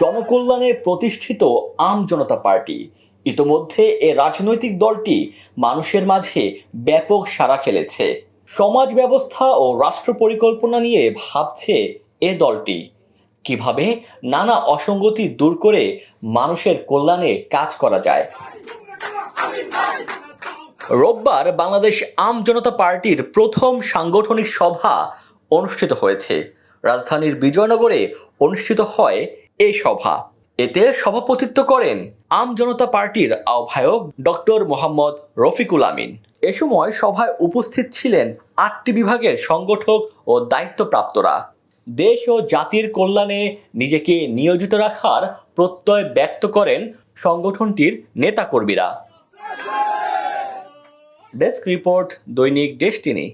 জনকল্যাণে প্রতিষ্ঠিত আম জনতা পার্টি। ইতোমধ্যে এ রাজনৈতিক দলটি মানুষের মাঝে ব্যাপক সাড়া ফেলেছে। সমাজ ব্যবস্থা ও রাষ্ট্র পরিকল্পনা নিয়ে ভাবছে এ দলটি। কীভাবে নানা অসঙ্গতি দূর করে মানুষের কল্যাণে কাজ করা যায়। রোববার বাংলাদেশ আম জনতা পার্টির প্রথম সাংগঠনিক সভা অনুষ্ঠিত হয়েছে। রাজধানীর বিজয়নগরে অনুষ্ঠিত হয় এই সভা। এতে সভাপতিত্ব করেন আম জনতা পার্টির আহ্বায়ক ডক্টর মোহাম্মদ রফিকুল আমিন। এ সময় সভায় উপস্থিত ছিলেন আটটি বিভাগের সংগঠক ও দায়িত্বপ্রাপ্তরা। দেশ ও জাতির কল্যাণে নিজেকে নিয়োজিত রাখার প্রত্যয় ব্যক্ত করেন সংগঠনটির নেতাকর্মীরা। Desk report Dainik destiny.